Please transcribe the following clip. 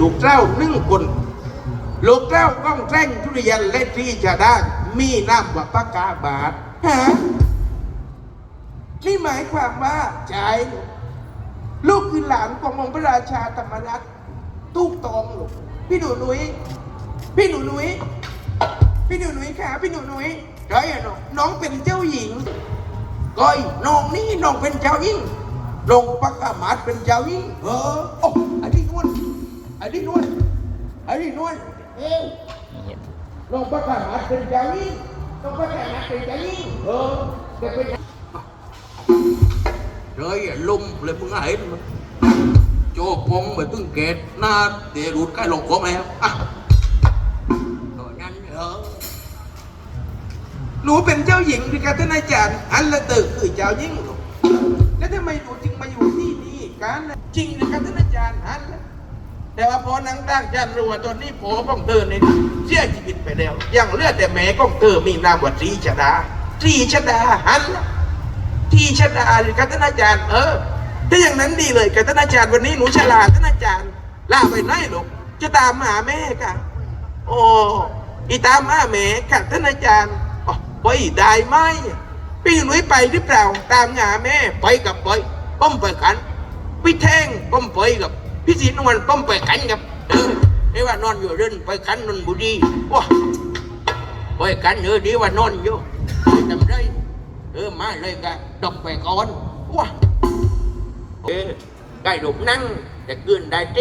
ลูกเจ้าหนึ่งคน ลูกเจ้าก้องแจ้งทุเรียนและที่จะได้มีน้ำว่าปากกาบาทฮะนี่หมายความว่าใจายลูกลูกคือหลานขององค์พระราชาธรรมรัตน์ตู้ตองลูกพี่หนูหนุยพี่หนูหนุยพี่หนูหนุยค่ะพี่หนูหนุยก้อยอะน้องน้องเป็นเจ้าหญิงก้อยน้องนี่น้องเป็นเจ้าหญิงลงปากกามาดเป็นเจ้าหญิงเออ นนี้นวลอันนี้นวลเอ้ยลงประกาศเป็นเจ้าหญิงลงประกาศเป็นเจ้าหญิงเออจะเป็นเลยลุมเลยมึงเห็นมั้ยโจพงไปตึงเกตหน้าเตะรูดใกล้ลงของแล้วอะก็งั้นเออหนูเป็นเจ้าหญิงดิคะท่านอาจารย์อันละเตอคือเจ้าหญิงลูกแล้วทำไม แต่ว่าพอนังตั้งจันรู้ว่าตอนนี้ผัวก้องเตอในเสียชีวิตไปแล้วยังเลือดแต่แม่ก้องเตอมีนามว่าตรีชดาตรีชดาหันละตรีชดาหรือกัตนาจารย์ เออถ้าอย่างนั้นดีเลยกัตนาจารย์วันนี้หนูฉลาดกัตนาจารย์ลาไปไหนลูกจะตามหาแม่กันโอ้อีตามหาแม่กัตนาจารย์อ๋อไปได้ไหมพี่หนุ่ยไปหรือเปล่าตามหาแม่ไปกับไปป้อมไปกันพี่แท่งป้อมไปกับ พี่ศรีนวลต้มไปกันกับเออนี่ว่านอนอยู่เดินไปกันนนบุรีว้าไปกันเออดีว่านอนอยู่ทำไรเออมาเลยกะดอกไปก่อนว้าเออได้หลบนั่งแต่เกินได้เต้